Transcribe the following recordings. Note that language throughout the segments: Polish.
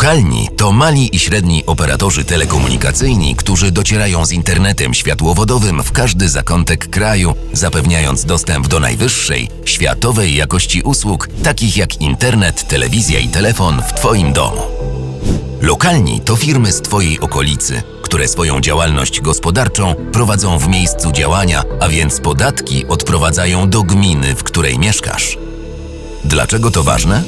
Lokalni to mali i średni operatorzy telekomunikacyjni, którzy docierają z internetem światłowodowym w każdy zakątek kraju, zapewniając dostęp do najwyższej, światowej jakości usług, takich jak internet, telewizja i telefon w Twoim domu. Lokalni to firmy z Twojej okolicy, które swoją działalność gospodarczą prowadzą w miejscu działania, a więc podatki odprowadzają do gminy, w której mieszkasz. Dlaczego to ważne?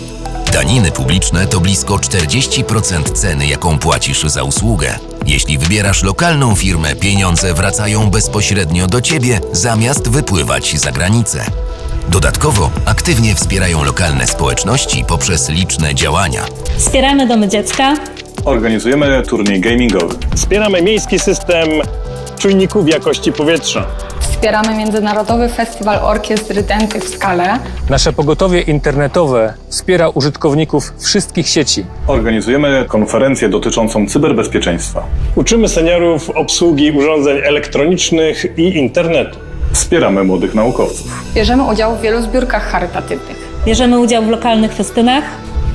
Daniny publiczne to blisko 40% ceny, jaką płacisz za usługę. Jeśli wybierasz lokalną firmę, pieniądze wracają bezpośrednio do ciebie, zamiast wypływać za granicę. Dodatkowo aktywnie wspierają lokalne społeczności poprzez liczne działania. Wspieramy domy dziecka, Organizujemy turniej gamingowy. Wspieramy miejski system czujników jakości powietrza. Wspieramy Międzynarodowy Festiwal Orkiestr Rydętych w Skale. Nasze pogotowie internetowe wspiera użytkowników wszystkich sieci. Organizujemy konferencję dotyczącą cyberbezpieczeństwa. Uczymy seniorów obsługi urządzeń elektronicznych i internetu. Wspieramy młodych naukowców. Bierzemy udział w wielu zbiórkach charytatywnych. bierzemy udział w lokalnych festynach,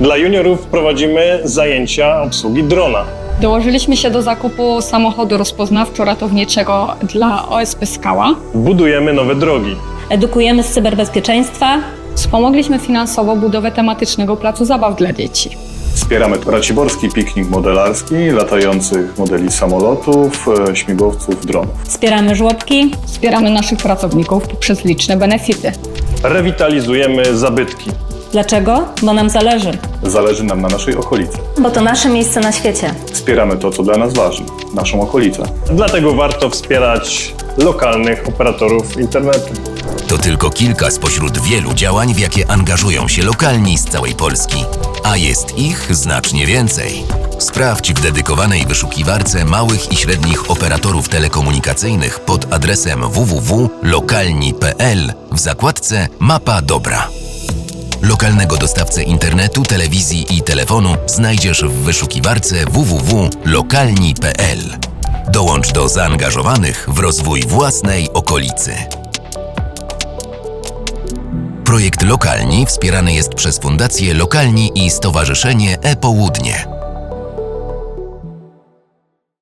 Dla juniorów prowadzimy zajęcia obsługi drona. Dołożyliśmy się do zakupu samochodu rozpoznawczo-ratowniczego dla OSP Skała. Budujemy nowe drogi. edukujemy z cyberbezpieczeństwa, Wspomogliśmy finansowo budowę tematycznego placu zabaw dla dzieci. Wspieramy raciborski piknik modelarski, latających modeli samolotów, e, śmigłowców, dronów. wspieramy żłobki, Wspieramy naszych pracowników poprzez liczne benefity. Rewitalizujemy zabytki. Dlaczego? Bo nam zależy. Zależy nam na naszej okolicy. Bo to nasze miejsce na świecie. Wspieramy to, co dla nas ważne, naszą okolicę. Dlatego warto wspierać lokalnych operatorów internetu. To tylko kilka spośród wielu działań, w jakie angażują się lokalni z całej Polski. A jest ich znacznie więcej. Sprawdź w dedykowanej wyszukiwarce małych i średnich operatorów telekomunikacyjnych pod adresem www.lokalni.pl w zakładce Mapa Dobra. Lokalnego dostawcę internetu, telewizji i telefonu znajdziesz w wyszukiwarce www.lokalni.pl. Dołącz do zaangażowanych w rozwój własnej okolicy. Projekt Lokalni wspierany jest przez Fundację Lokalni i Stowarzyszenie E-Południe.